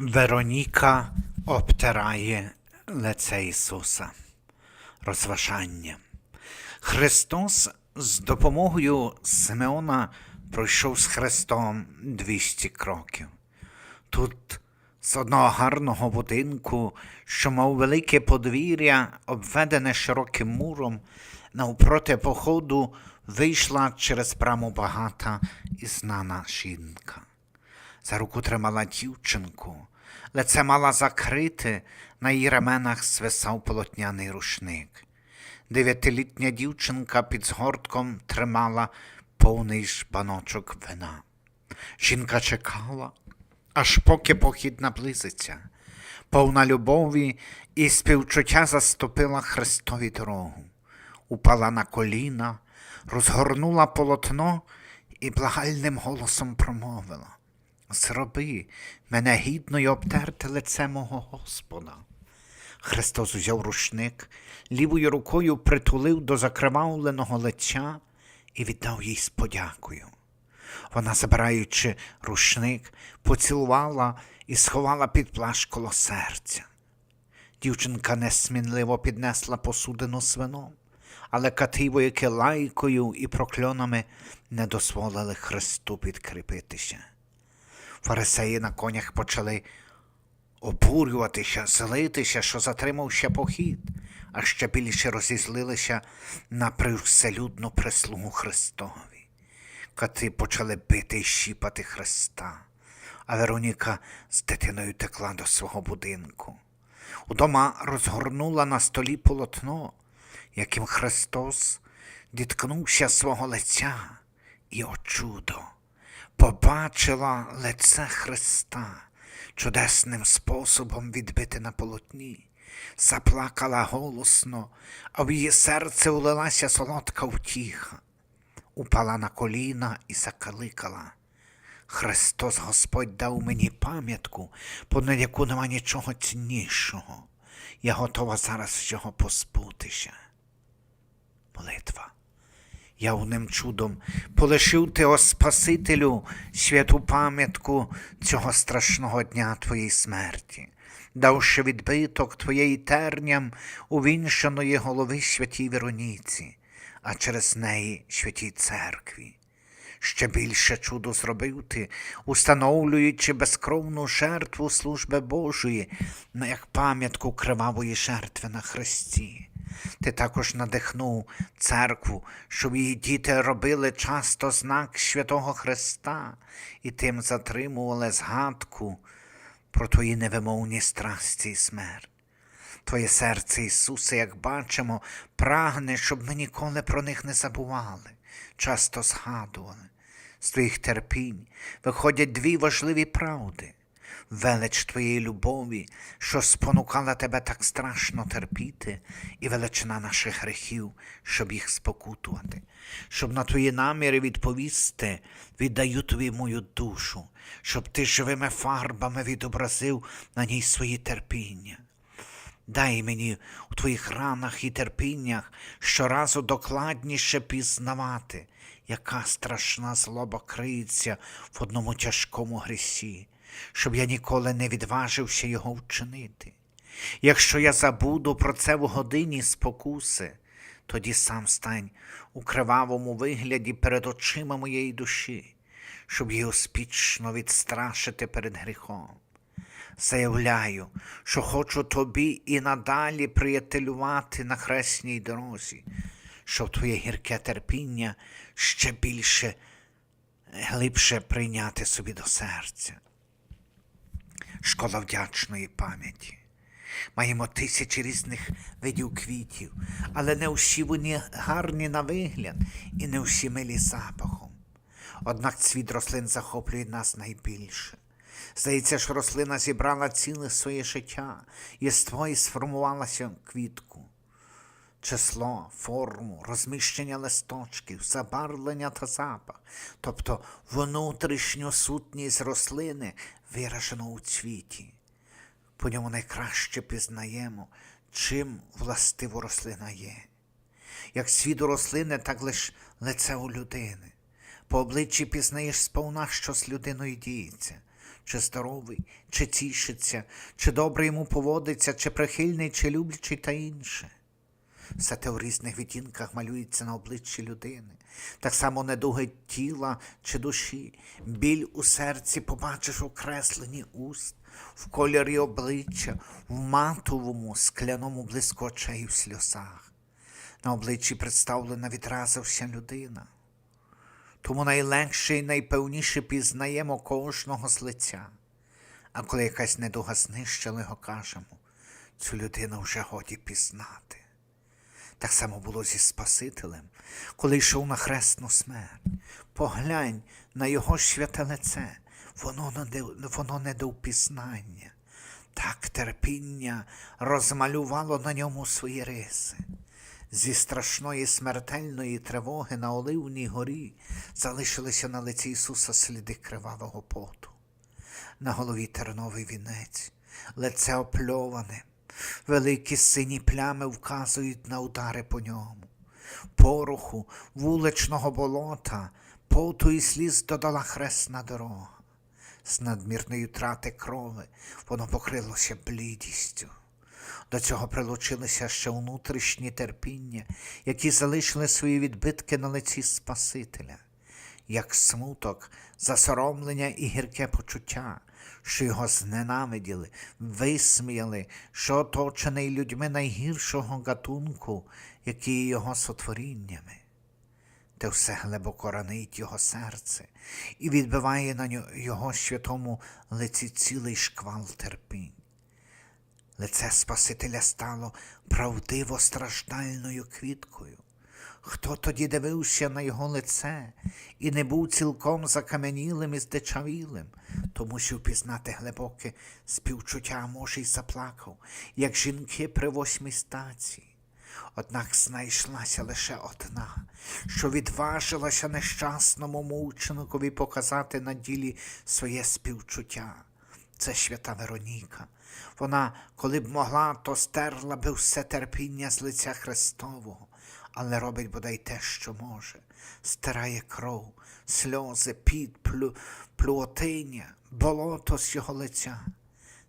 Вероніка обтирає лице Ісуса. Розважання. Христос з допомогою Симеона пройшов з Христом 200 кроків. Тут з одного гарного будинку, що мав велике подвір'я, обведене широким муром, навпроти походу вийшла через браму багата і знана жінка. За руку тримала дівчинку, лице мала закрите, на її раменах свисав полотняний рушник. Дев'ятилітня дівчинка під згортком тримала повний жбаночок вина. Жінка чекала, аж поки похід наблизиться. Повна любові і співчуття заступила Христові дорогу, упала на коліна, розгорнула полотно і благальним голосом промовила Зроби мене гідно й обтерти лице мого Господа. Христос взяв рушник, лівою рукою притулив до закривавленого лиця і віддав їй з подякою. Вона, забираючи рушник, поцілувала і сховала під плащ коло серця. Дівчинка несмінливо піднесла посудину з вином, але кати вояки лайкою і прокльонами не дозволили Христу підкріпитися. Фарисеї на конях почали обурюватися, злитися, що затримав ще похід, а ще більше розізлилися на привселюдну прислугу Христові. Кати почали бити і щіпати Христа, а Вероніка з дитиною текла до свого будинку. Удома розгорнула на столі полотно, яким Христос діткнувся свого лиця, і о чудо, побачила лице Христа чудесним способом відбити на полотні, заплакала голосно, а в її серце улилася солодка втіха, упала на коліна і закаликала. Христос Господь дав мені пам'ятку, понад яку нема нічого ціннішого. Я готова зараз цього позбутися. Молитва. Явним чудом полишив ти, о Спасителю, святу пам'ятку цього страшного дня Твоєї смерті, давши відбиток Твоєї терням увінчаної голови святій Вероніці, а через неї святій церкві. Ще більше чудо зробив ти, установлюючи безкровну жертву служби Божої, як пам'ятку кривавої жертви на Христі. Ти також надихнув церкву, щоб її діти робили часто знак святого Христа і тим затримували згадку про твої невимовні страсті і смерть. Твоє серце, Ісусе, як бачимо, прагне, щоб ми ніколи про них не забували, часто згадували. З твоїх терпінь виходять дві важливі правди. Велич твоєї любові, що спонукала тебе так страшно терпіти, і величина наших грехів, щоб їх спокутувати, щоб на твої наміри відповісти, віддаю тобі мою душу, щоб ти живими фарбами відобразив на ній свої терпіння. Дай мені у твоїх ранах і терпіннях щоразу докладніше пізнавати, яка страшна злоба криється в одному тяжкому грісі, щоб я ніколи не відважився його вчинити. Якщо я забуду про це в годині спокуси, тоді сам стань у кривавому вигляді перед очима моєї душі, щоб її успішно відстрашити перед гріхом. Заявляю, що хочу тобі і надалі приятелювати на хресній дорозі, щоб твоє гірке терпіння ще більше глибше прийняти собі до серця. Школа вдячної пам'яті. Маємо тисячі різних видів квітів, але не всі вони гарні на вигляд і не всі милі запахом. Однак цвіт рослин захоплює нас найбільше. Здається, що рослина зібрала ціле своє життя, єство і сформувалася в квітку. Число, форму, розміщення листочків, забарвлення та запах, тобто внутрішню сутність рослини виражено у цвіті. По ньому найкраще пізнаємо, чим властиво рослина є. Як світ у рослини, так лиш лице у людини. По обличчі пізнаєш сповна, що з людиною діється. чи здоровий, чи тішиться, чи добре йому поводиться, чи прихильний, чи люблячий та інше. Все те у різних відтінках малюється на обличчі людини. Так само недуги тіла чи душі, біль у серці побачиш у кресленні уст, в кольорі обличчя, в матовому, скляному блиску очей в сльозах. На обличчі представлена відразу вся людина. Тому найлегше і найпевніше пізнаємо кожного з лиця. А коли якась недуга знищила його, кажемо, цю людину вже годі пізнати. Так само було зі Спасителем, коли йшов на хресну смерть. Поглянь на його святе лице, воно не, воно не до впізнання. Так терпіння розмалювало на ньому свої риси. Зі страшної смертельної тривоги на Оливній горі залишилися на лиці Ісуса сліди кривавого поту. На голові терновий вінець, лице опльоване, великі сині плями вказують на удари по ньому. Пороху, вуличного болота, поту і сліз додала хресна дорога. З надмірної трати крови воно покрилося блідістю. До цього прилучилися ще внутрішні терпіння, які залишили свої відбитки на лиці Спасителя, як смуток, засоромлення і гірке почуття, що його зненавиділи, висміяли, що оточений людьми найгіршого гатунку, які є його сотворіннями. Те все глибоко ранить його серце і відбиває на його святому лиці цілий шквал терпінь. Лице Спасителя стало правдиво страждальною квіткою. Хто тоді дивився на його лице і не був цілком закам'янілим і здичавілим, тому що впізнати глибоке співчуття, може й заплакав, як жінки при восьмій стаці. Однак знайшлася лише одна, що відважилася нещасному мученикові показати на ділі своє співчуття. Це свята Вероніка. Вона, коли б могла, то стерла би все терпіння з лиця Христового, але робить бодай те, що може. Стирає кров, сльози, під, плю, плюотиня, болото з його лиця.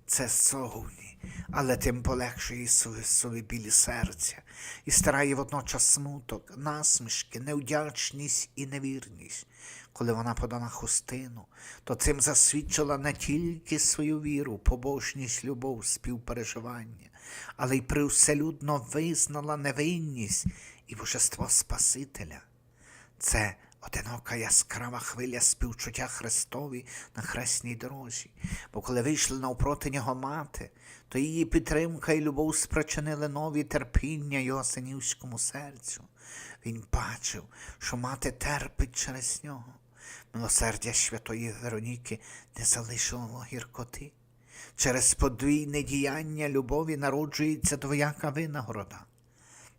Це зовні, але тим полегшує Ісусові білі серця і старає водночас смуток, насмішки, невдячність і невірність. Коли вона подала хустину, то цим засвідчила не тільки свою віру, побожність, любов, співпереживання, але й привселюдно визнала невинність і божество Спасителя. Це одинока яскрава хвиля співчуття Христові на хресній дорозі, бо коли вийшли навпроти нього мати, то її підтримка і любов спричинили нові терпіння його синівському серцю. Він бачив, що мати терпить через нього. Милосердя святої Вероніки не залишило гіркоти. Через подвійне діяння любові народжується двояка винагорода.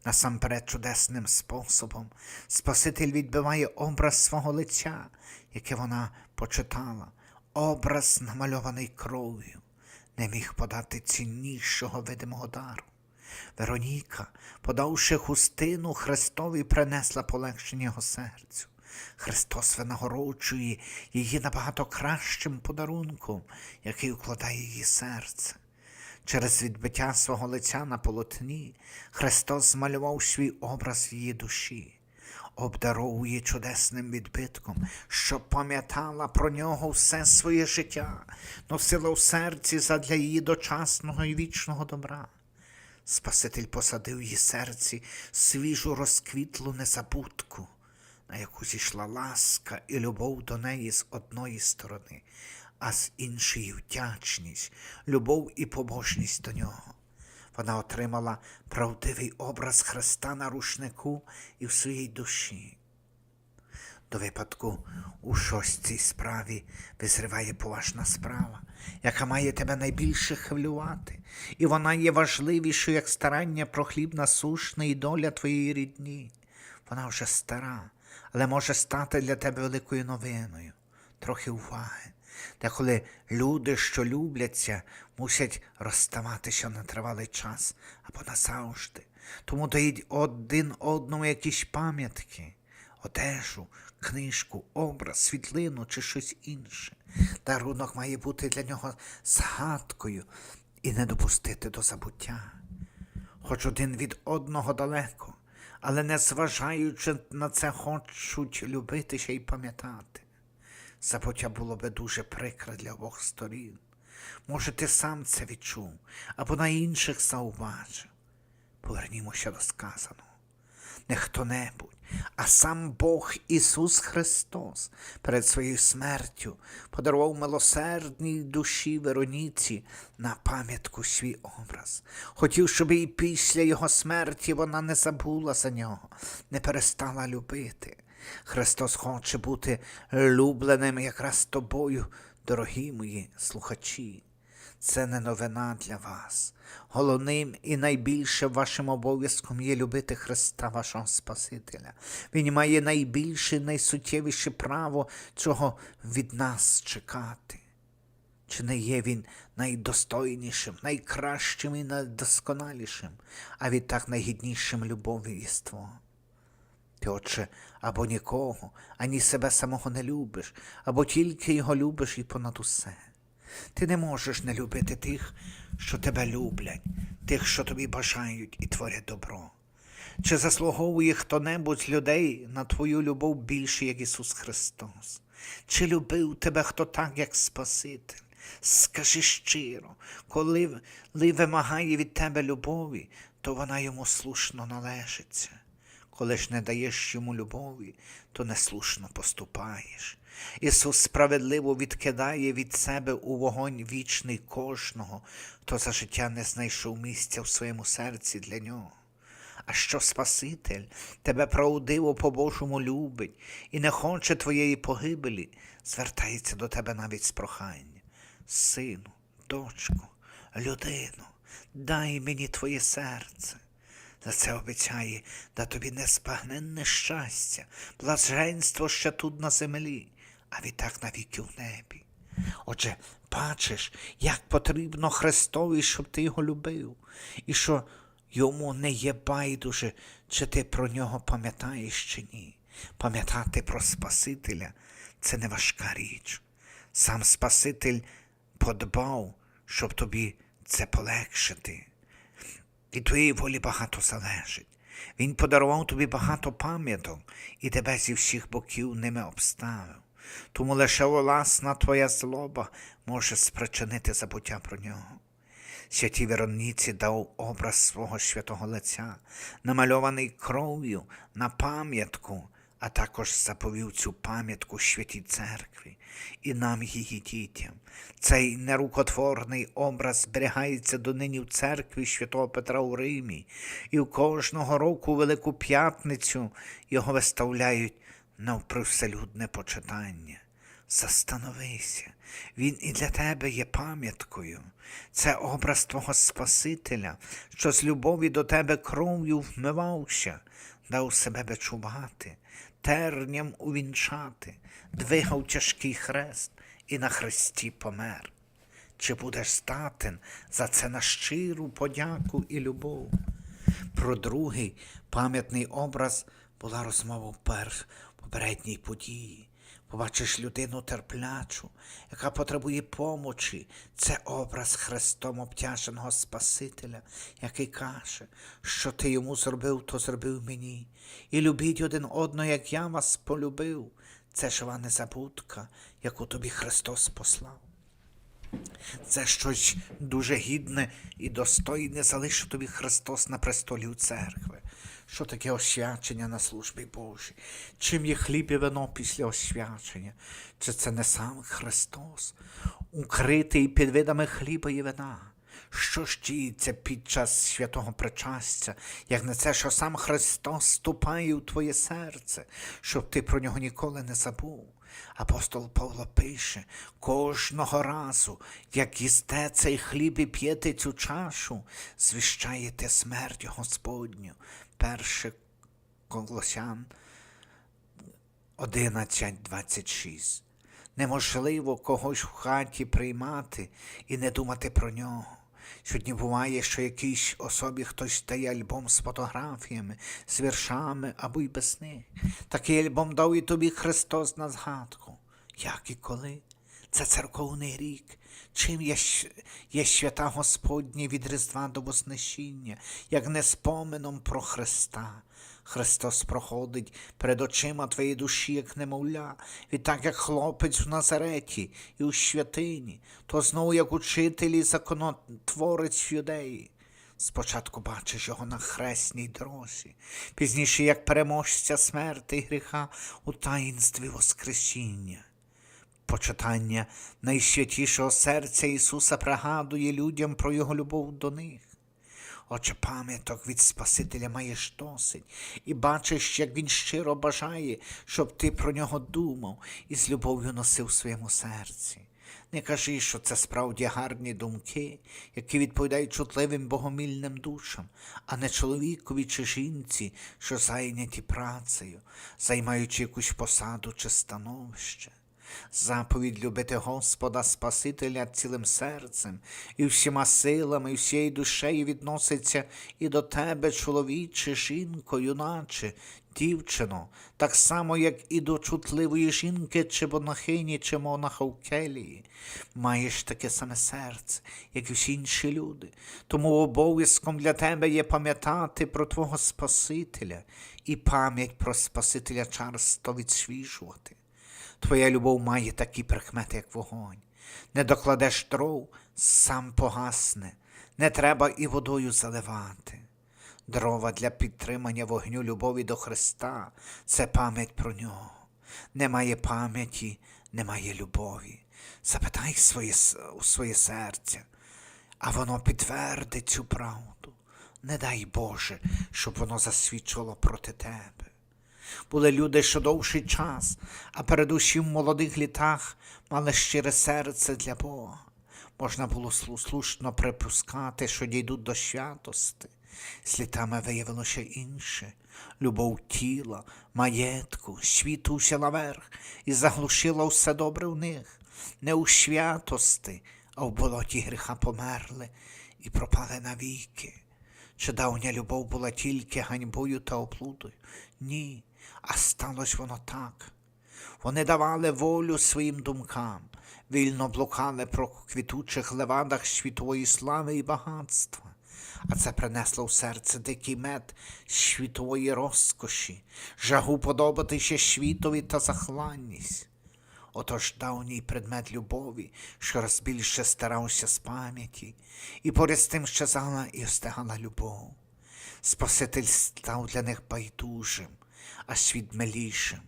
Насамперед чудесним способом Спаситель відбиває образ свого лиця, яке вона почитала, образ, намальований кров'ю, не міг подати ціннішого видимого дару. Вероніка, подавши хустину, Христові принесла полегшення його серцю. Христос винагороджує її набагато кращим подарунком, який укладає її серце. Через відбиття свого лиця на полотні Христос змалював свій образ її душі, обдаровує чудесним відбитком, щоб пам'ятала про нього все своє життя, носила в серці задля її дочасного і вічного добра. Спаситель посадив її серці свіжу розквітлу незабутку, на яку зійшла ласка і любов до неї з одної сторони, а з іншої вдячність, любов і побожність до нього. Вона отримала правдивий образ Христа на рушнику і в своїй душі. До випадку у шостій справі визриває поважна справа, яка має тебе найбільше хвилювати, і вона є важливішою, як старання про хліб насушний і доля твоєї рідні. Вона вже стара, але може стати для тебе великою новиною. Трохи уваги. Деколи люди, що любляться, мусять розставатися на тривалий час або назавжди. Тому дають один одному якісь пам'ятки. одежу, книжку, образ, світлину чи щось інше. Дарунок має бути для нього згадкою і не допустити до забуття. Хоч один від одного далеко, але не зважаючи на це, хочуть любити ще й пам'ятати. Забуття було би дуже прикре для обох сторін. Може, ти сам це відчув або на інших зауважив. Повернімося до сказаного. Не хто-небудь, а сам Бог Ісус Христос перед своєю смертю подарував милосердній душі Вероніці на пам'ятку свій образ. Хотів, щоб і після Його смерті вона не забула за нього, не перестала любити. Христос хоче бути любленим якраз тобою, дорогі мої слухачі. Це не новина для вас. Головним і найбільшим вашим обов'язком є любити Христа, вашого Спасителя. Він має найбільше найсуттєвіше право цього від нас чекати. Чи не є він найдостойнішим, найкращим і найдосконалішим, а відтак найгіднішим любові єство? Ти, отче, або нікого, ані себе самого не любиш, або тільки його любиш і понад усе. Ти не можеш не любити тих, що тебе люблять, тих, що тобі бажають і творять добро. Чи заслуговує хто-небудь людей на твою любов більше, як Ісус Христос? Чи любив тебе хто так, як Спаситель? Скажи щиро, коли ли вимагає від тебе любові, то вона йому слушно належиться. Коли ж не даєш йому любові, то неслушно поступаєш. Ісус справедливо відкидає від себе у вогонь вічний кожного, хто за життя не знайшов місця в своєму серці для нього. А що Спаситель тебе правдиво по-божому любить і не хоче твоєї погибелі, звертається до тебе навіть з прохання. Сину, дочку, людину, дай мені твоє серце. За це обіцяє да тобі неспагненне щастя, блаженство ще тут на землі, а відтак навіки в небі. Отже, бачиш, як потрібно Христові, щоб ти його любив, і що йому не є байдуже, чи ти про нього пам'ятаєш чи ні. Пам'ятати про Спасителя це не важка річ. Сам Спаситель подбав, щоб тобі це полегшити. Від твоєї волі багато залежить. Він подарував тобі багато пам'яток і тебе зі всіх боків ними обставив. Тому лише власна твоя злоба може спричинити забуття про нього. Святій Вероніці дав образ свого святого лиця, намальований кров'ю на пам'ятку, а також заповів цю пам'ятку святій церкві і нам її дітям. Цей нерукотворний образ зберігається донині в церкві святого Петра у Римі, і в кожного року Велику П'ятницю його виставляють на привселюдне почитання. Застановися, він і для тебе є пам'яткою. Це образ твого Спасителя, що з любові до тебе кров'ю вмивався, дав себе бичувати, терням увінчати, двигав тяжкий хрест і на хресті помер. Чи будеш статен за це на щиру подяку і любов? Про другий пам'ятний образ була розмова в попередній події. Побачиш людину терплячу, яка потребує помочі. Це образ Христом обтяженого Спасителя, який каже, що ти йому зробив, то зробив мені. І любіть один одного, як я вас полюбив. Це жива незабудка, яку тобі Христос послав. Це щось дуже гідне і достойне залишив тобі Христос на престолі у церкви. Що таке освячення на службі Божій? Чим є хліб і вино після освячення? Чи це не сам Христос, укритий під видами хліба і вина? Що ж діється під час святого причастя, як не це, що сам Христос ступає у твоє серце, щоб ти про нього ніколи не забув? Апостол Павло пише, кожного разу, як їсте цей хліб і п'єте цю чашу, звіщаєте смерть Господню. Перше Колосян 11.26. Неможливо когось в хаті приймати і не думати про нього. Сьогодні буває, що якійсь особі хтось дає альбом з фотографіями, з віршами або й без них. Такий альбом дав і тобі Христос на згадку. Як і коли? Це церковний рік. Чим є, є свята Господні від Різдва до Вознесіння, як не споменом про Христа. Христос проходить перед очима твоєї душі, як немовля, відтак як хлопець в Назареті і у святині, то знову як учитель і законотворець юдеї. Спочатку бачиш його на хресній дорозі, пізніше як переможця смерти і гріха у таїнстві Воскресіння. Почитання найсвятішого серця Ісуса пригадує людям про Його любов до них. Отже, пам'яток від Спасителя маєш досить, і бачиш, як Він щиро бажає, щоб ти про нього думав і з любов'ю носив в своєму серці. Не кажи, що це справді гарні думки, які відповідають чутливим богомільним душам, а не чоловікові чи жінці, що зайняті працею, займаючи якусь посаду чи становище. Заповідь любити Господа Спасителя цілим серцем і всіма силами, і всією душею відноситься і до тебе, чоловіче, жінко, юначе, дівчино, так само, як і до чутливої жінки, чи монахині, чи монаха в келії. Маєш таке саме серце, як і всі інші люди. Тому обов'язком для тебе є пам'ятати про Твого Спасителя і пам'ять про Спасителя часто відсвіжувати. Твоя любов має такі прикмети, як вогонь. Не докладеш дров, сам погасне, не треба і водою заливати. Дрова для підтримання вогню любові до Христа це пам'ять про нього. Немає пам'яті, немає любові. Запитай своє, у своє серце, а воно підтвердить цю правду. Не дай Боже, щоб воно засвідчило проти тебе. Були люди, що довший час, а передусім в молодих літах мали щире серце для Бога. Можна було слушно припускати, що дійдуть до святости. З літами виявилося інше. Любов тіла, маєтку, світу взяла верх і заглушила все добре в них. Не у святости, а в болоті гріха померли і пропали навіки. Чи давня любов була тільки ганьбою та оплутою? Ні, а сталося воно так. Вони давали волю своїм думкам, вільно блукали про квітучих левадах світової слави і багатства. А це принесло в серце дикий мед світової розкоші, жагу подобатися світові та захланність. Отож давній предмет любові, що раз більше старався з пам'яті, і поряд з тим щезала і остигала любов. Спаситель став для них байдужим, а світ милішим.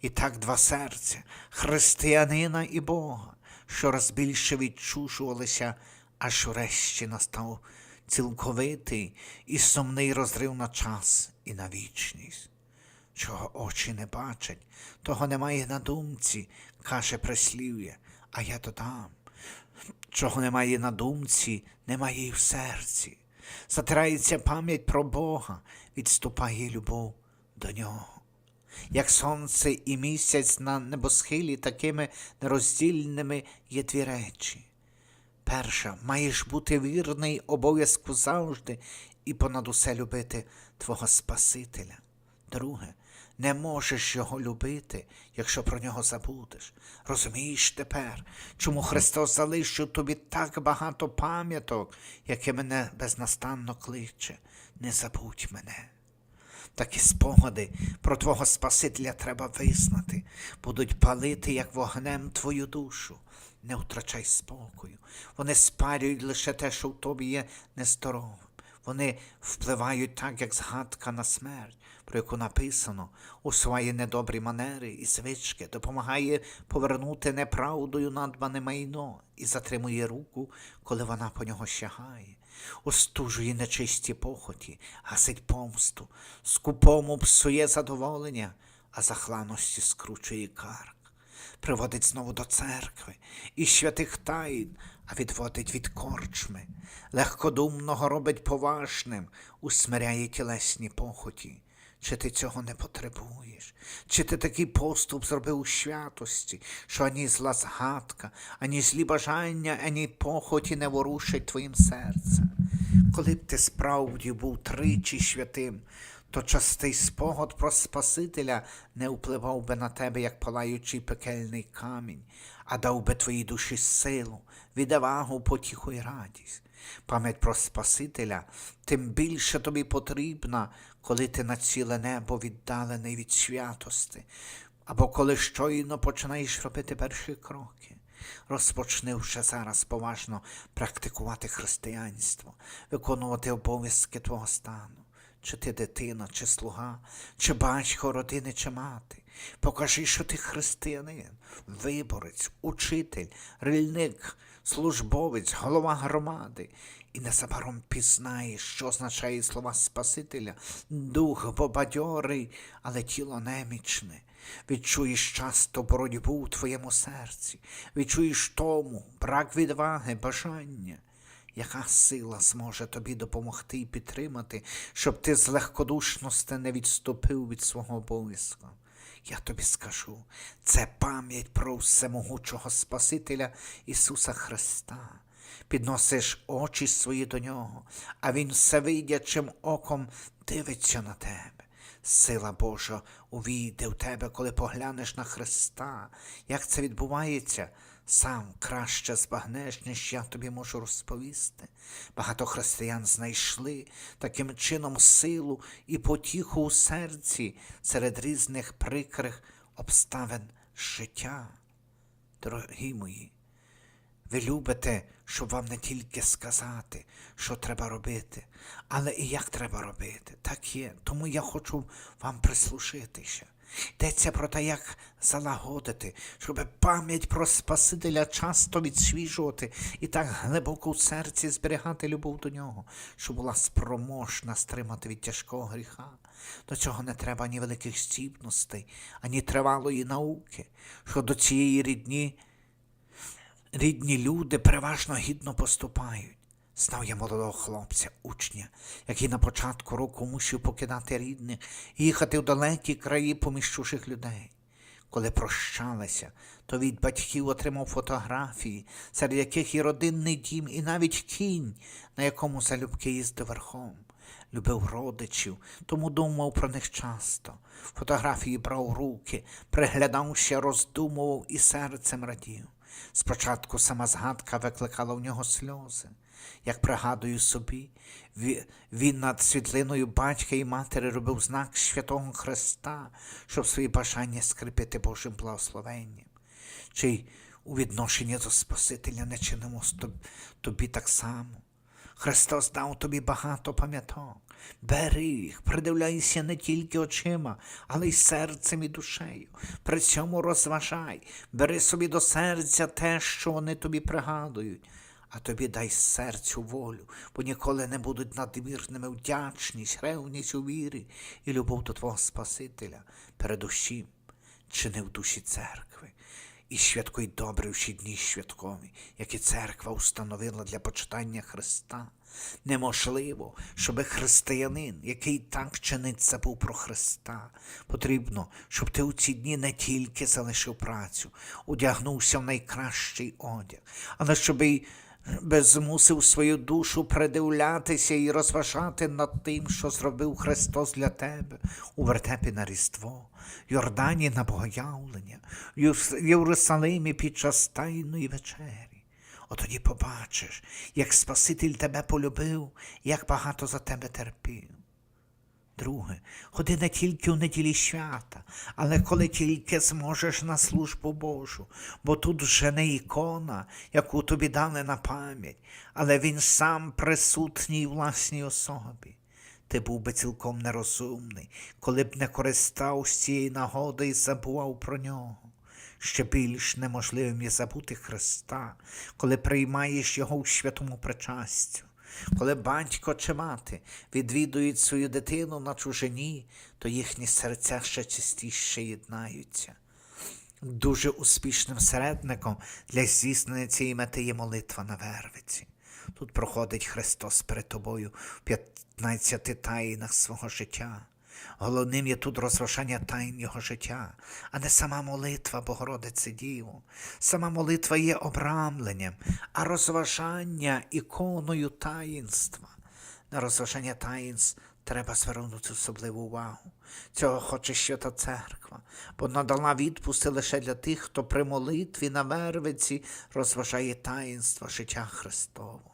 І так два серця, християнина і Бога, щораз більше відчужувалися, аж врешті настав цілковитий і сумний розрив на час і на вічність. Чого очі не бачать, того немає на думці, каже прислів'я, а я додам. Чого немає на думці, немає і в серці. Затирається пам'ять про Бога, відступає любов до нього. Як сонце і місяць на небосхилі, такими нероздільними є дві речі. Перша, маєш бути вірний обов'язку завжди і понад усе любити Твого Спасителя. Друге, не можеш його любити, якщо про нього забудеш. Розумієш тепер, чому Христос залишив тобі так багато пам'яток, яке мене безнастанно кличе. Не забудь мене. Такі спогади про Твого Спасителя треба визнати, будуть палити, як вогнем твою душу. Не втрачай спокою. Вони спалюють лише те, що в тобі є нездоровим. Вони впливають так, як згадка на смерть, про яку написано, усває недобрі манери і звички, допомагає повернути неправдою надбане майно і затримує руку, коли вона по нього щагає остужує нечисті похоті, гасить помсту, скупому псує задоволення, а захланості скручує карк, приводить знову до церкви і святих таїн, а відводить від корчми, легкодумного робить поважним, усмиряє тілесні похоті. Чи ти цього не потребуєш? Чи ти такий поступ зробив у святості, що ані зла згадка, ані злі бажання, ані похоті не ворушать твоїм серцем? Коли б ти справді був тричі святим, то частий спогад про Спасителя не впливав би на тебе, як палаючий пекельний камінь, а дав би твоїй душі силу, відвагу, потіху і радість. Пам'ять про Спасителя тим більше тобі потрібна, коли ти на ціле небо віддалений від святости, або коли щойно починаєш робити перші кроки. Розпочни вже зараз поважно практикувати християнство, виконувати обов'язки твого стану. Чи ти дитина, чи слуга, чи батько родини, чи мати. Покажи, що ти християнин, виборець, учитель, рільник, службовець, голова громади. І незабаром пізнаєш, що означає слова Спасителя, дух бобадьорий, але тіло немічне. Відчуєш часто боротьбу у твоєму серці, відчуєш тому, брак відваги, бажання. Яка сила зможе тобі допомогти і підтримати, щоб ти з легкодушності не відступив від свого обов'язку? Я тобі скажу, це пам'ять про всемогучого Спасителя Ісуса Христа. Підносиш очі свої до нього, а Він всевидячим оком дивиться на тебе. Сила Божа увійде в тебе, коли поглянеш на Христа. Як це відбувається? Сам краще збагнеш, ніж я тобі можу розповісти. Багато християн знайшли таким чином силу і потіху у серці серед різних прикрих обставин життя. Дорогі мої, ви любите, щоб вам не тільки сказати, що треба робити, але і як треба робити. Так є. Тому я хочу вам прислушитися. Йдеться про те, як залагодити, щоб пам'ять про Спасителя часто відсвіжувати і так глибоко в серці зберігати любов до нього, щоб була спроможна стримати від тяжкого гріха. До цього не треба ні великих здібностей, ані тривалої науки, що до цієї рідні рідні люди переважно гідно поступають. Знав я молодого хлопця, учня, який на початку року мусив покидати рідних і їхати в далекі краї поміж людей. Коли прощалися, то від батьків отримав фотографії, серед яких і родинний дім, і навіть кінь, на якому залюбки їздив верхом. Любив родичів, тому думав про них часто. Фотографії брав у руки, приглядався, роздумував і серцем радів. Спочатку сама згадка викликала в нього сльози. Як пригадую собі, він над світлиною батька і матері робив знак святого Христа, щоб свої бажання скріпити Божим благословенням. Чи у відношенні до Спасителя не чинимо тобі так само. Христос дав тобі багато пам'яток. Бери їх, придивляйся не тільки очима, але й серцем і душею. При цьому розважай, бери собі до серця те, що вони тобі пригадують. А тобі дай серцю волю, бо ніколи не будуть надмірними вдячність, ревність у вірі і любов до Твого Спасителя, передусім, чи не в душі церкви. І святкуй добре всі дні святкові, які церква установила для почитання Христа. Неможливо, щоб християнин, який так чинить, забув про Христа. Потрібно, щоб ти у ці дні не тільки залишив працю, одягнувся в найкращий одяг, але щоб й би змусив свою душу придивлятися і розважати над тим, що зробив Христос для тебе у вертепі на Різдво, Йордані на Богоявлення, в Єрусалимі під час Тайної вечері. Отоді побачиш, як Спаситель тебе полюбив, як багато за тебе терпів. Друге, ходи не тільки у неділі свята, але коли тільки зможеш на службу Божу, бо тут вже не ікона, яку тобі дали на пам'ять, але він сам присутній власній особі. Ти був би цілком нерозумний, коли б не користався цієї нагоди і забував про нього. Ще більш неможливим є забути Христа, коли приймаєш Його у святому причастю. Коли батько чи мати відвідують свою дитину на чужині, то їхні серця ще частіше єднаються. Дуже успішним середником для здійснення цієї мети є молитва на Вервиці. Тут проходить Христос перед тобою в 15 таїнах свого життя. Головним є тут розважання тайн його життя, а не сама молитва Богородиці Діву. Сама молитва є обрамленням, а розважання іконою таїнства. На розважання таїнств треба звернути особливу увагу. Цього хоче Свята Церква, бо надала відпусти лише для тих, хто при молитві на вервиці розважає таїнства життя Христового.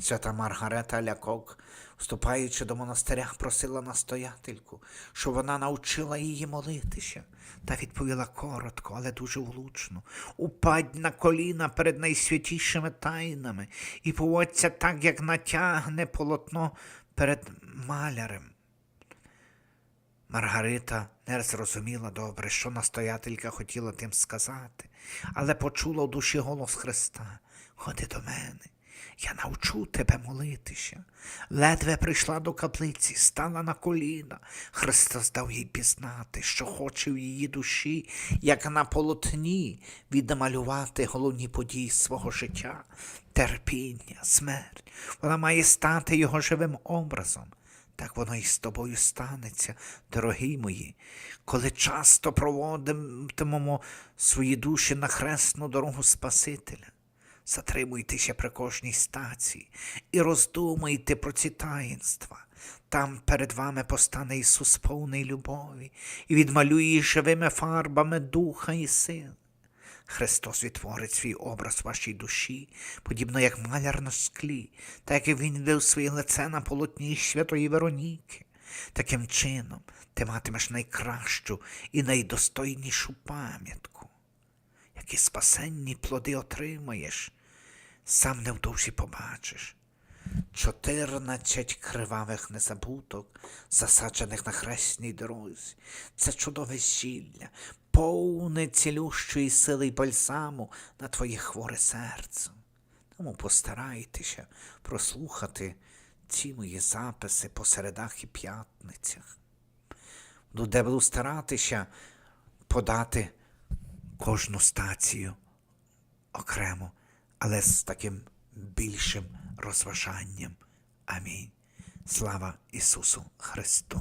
Свята Маргарета Лякок, вступаючи до монастиря, просила настоятельку, щоб вона навчила її молитися, та відповіла коротко, але дуже влучно. Упадь на коліна перед найсвятішими тайнами і поводься так, як натягне полотно перед малярем. Маргарита не зрозуміла добре, що настоятелька хотіла тим сказати, але почула в душі голос Христа. Ходи до мене, я навчу тебе молитися. Ледве прийшла до каплиці, стала на коліна. Христос дав їй пізнати, що хоче в її душі, як на полотні, відмалювати головні події свого життя, терпіння, смерть. Вона має стати його живим образом. Так воно і з тобою станеться, дорогі мої, коли часто проводитимемо свої душі на хресну дорогу Спасителя. Затримуйтеся при кожній стації і роздумуйте про ці таїнства. Там перед вами постане Ісус повний любові і відмалює живими фарбами духа і сил. Христос відтворить свій образ вашій душі, подібно як маляр на склі, так як він вив своє лице на полотні святої Вероніки. Таким чином ти матимеш найкращу і найдостойнішу пам'ятку. Які спасенні плоди отримаєш, сам невдовзі побачиш. Чотирнадцять кривавих незабуток, засаджених на хресній дорозі. Це чудове зілля, повне цілющої сили й бальзаму на твоє хворе серце. Тому постарайтеся прослухати ці мої записи по середах і п'ятницях. Ну, де буду старатися подати кожну стацію окремо, але з таким більшим розважанням. Амінь. Слава Ісусу Христу!